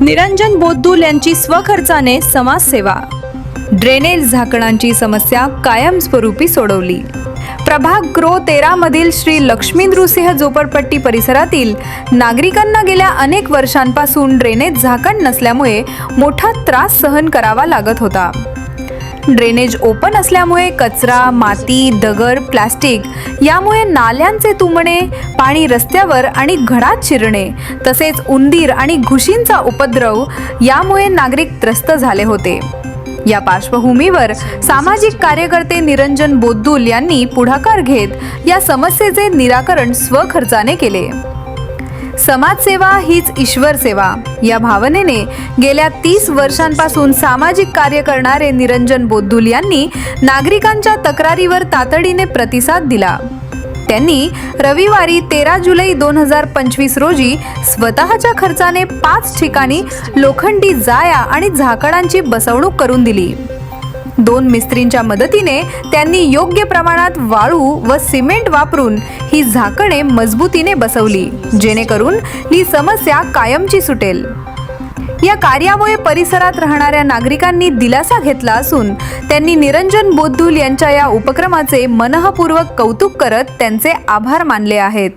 निरंजन बोद्धूल यांची स्वखर्चाने समाजसेवा. ड्रेनेज झाकणांची समस्या कायमस्वरूपी सोडवली. प्रभाग ग्रो तेरा मधील श्री लक्ष्मी नृसिंह झोपडपट्टी परिसरातील नागरिकांना गेल्या अनेक वर्षांपासून ड्रेनेज झाकण नसल्यामुळे मोठा त्रास सहन करावा लागत होता. ड्रेनेज ओपन असल्यामुळे कचरा माती दगड प्लास्टिक यामुळे नाल्यांचे तुंबणे पाणी रस्त्यावर आणि घरात शिरणे तसेच उंदीर आणि घुशींचा उपद्रव यामुळे नागरिक त्रस्त झाले होते. या पार्श्वभूमीवर सामाजिक कार्यकर्ते निरंजन बोद्दूल यांनी पुढाकार घेत या समस्येचे निराकरण स्वखर्चाने केले. समाजसेवा हीच ईश्वर सेवा. या भावनेने गेल्या तीस वर्षांपासून सामाजिक कार्य करणारे निरंजन बोद्दुल यांनी नागरिकांच्या तक्रारीवर तातडीने प्रतिसाद दिला. त्यांनी रविवारी तेरा जुलै दोन हजार पंचवीस रोजी स्वतःच्या खर्चाने पाच ठिकाणी लोखंडी जाया आणि झाकणांची बसवणूक करून दिली. दोन मिस्त्रींच्या मदतीने त्यांनी योग्य प्रमाणात वाळू व सिमेंट वापरून ही झाकणे मजबूतीने बसवली जेणेकरून ही समस्या कायमची सुटेल. या कार्यामुळे परिसरात राहणाऱ्या नागरिकांनी दिलासा घेतला असून त्यांनी निरंजन बोद्धूल यांच्या या उपक्रमाचे मनःपूर्वक कौतुक करत त्यांचे आभार मानले आहेत.